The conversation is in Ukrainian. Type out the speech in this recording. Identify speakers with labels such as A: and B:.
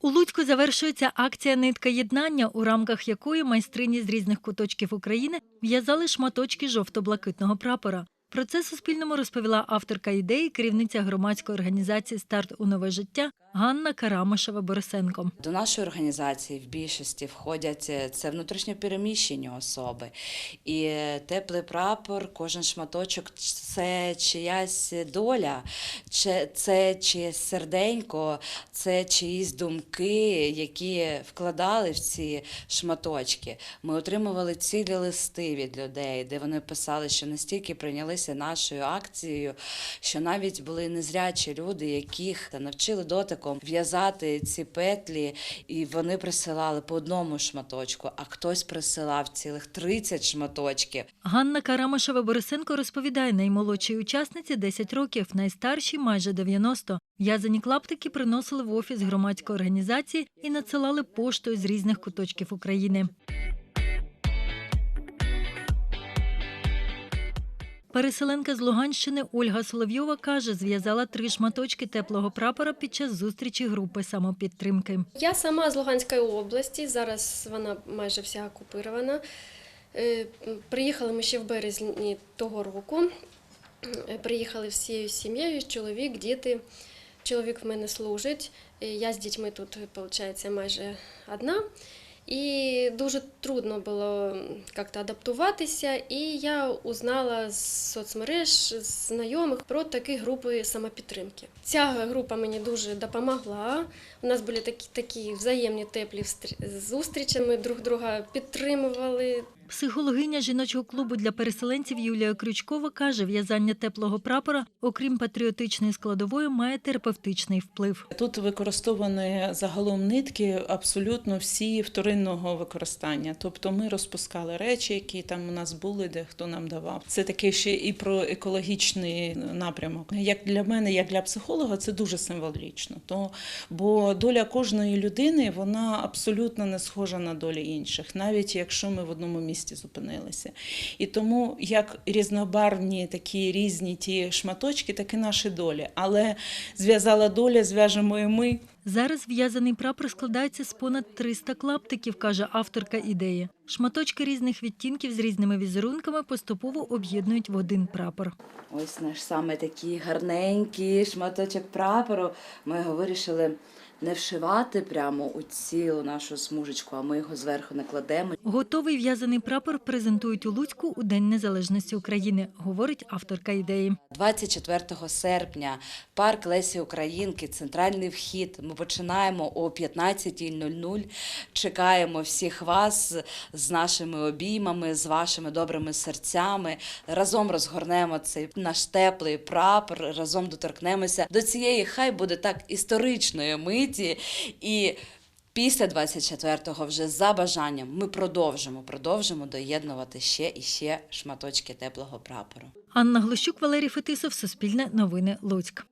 A: У Луцьку завершується акція Нитка єднання, у рамках якої майстрині з різних куточків України в'язали шматочки жовто-блакитного прапора. Про це Суспільному розповіла авторка ідеї, керівниця громадської організації Старт у нове життя Ганна Карамишева Борисенко.
B: До нашої організації в більшості входять е, це внутрішньопереміщені особи. І теплий прапор, кожен шматочок це чиясь доля, це чиєсь серденько, це чиїсь думки, які вкладали в ці шматочки. Ми отримували цілі листи від людей, де вони писали, що настільки прийнялися нашою акцією, що навіть були незрячі люди, яких навчили дотиком в'язати ці петлі, і вони присилали по одному шматочку, а хтось присилав цілих 30 шматочків.
A: Ганна Карамишева Борисенко розповідає, наймолодшій учасниці 10 років, найстаршій майже 90. В'язані клаптики приносили в офіс громадської організації і надсилали поштою з різних куточків України. Переселенка з Луганщини Ольга Соловйова каже, зв'язала три шматочки теплого прапора під час зустрічі групи самопідтримки.
C: Я сама з Луганської області, зараз вона майже вся окупована. Е, Приїхали ми ще в березні того року. Е, Приїхали всією сім'єю, чоловік, діти. Чоловік в мене служить. Е, Я з дітьми тут, виходить, майже одна. І дуже трудно було як-то адаптуватися. І я узнала з соцмереж, з знайомих про такі групи самопідтримки. Ця група мені дуже допомогла. У нас були такі, такі взаємні теплі зустрічі. Ми друг друга підтримували.
A: Психологиня жіночого клубу для переселенців Юлія Крючкова каже, в'язання теплого прапора, окрім патріотичної складової, має терапевтичний вплив.
D: Тут використовані загалом нитки абсолютно всі вторинного використання. Тобто ми розпускали речі, які там у нас були, де хто нам давав. Це таке ще і про екологічний напрямок. Як для мене, як для психолога, це дуже символічно. То, бо доля кожної людини вона абсолютно не схожа на долі інших, навіть якщо ми в одному місці зупинилися. І тому як різнобарвні такі різні ті шматочки, так і наші долі. Але зв'язала доля, зв'яжемо і ми.
A: Зараз в'язаний прапор складається з понад 300 клаптиків, каже авторка ідеї. Шматочки різних відтінків з різними візерунками поступово об'єднують в один прапор.
B: Ось наш саме такий гарненький шматочок прапору. Ми його вирішили не вшивати прямо у цілу нашу смужечку, а ми його зверху накладемо.
A: Готовий в'язаний прапор презентують у Луцьку у День Незалежності України, говорить авторка ідеї.
B: 24 серпня парк Лесі Українки, центральний вхід. Ми починаємо о 15.00. Чекаємо всіх вас з нашими обіймами, з вашими добрими серцями. Разом розгорнемо цей наш теплий прапор, разом доторкнемося до цієї, хай буде так історичної миті. І після 24-го вже за бажанням ми продовжимо, продовжимо доєднувати ще і ще шматочки теплого прапору.
A: Анна Глущук, Валерій Фетисов, Суспільне новини Луцьк.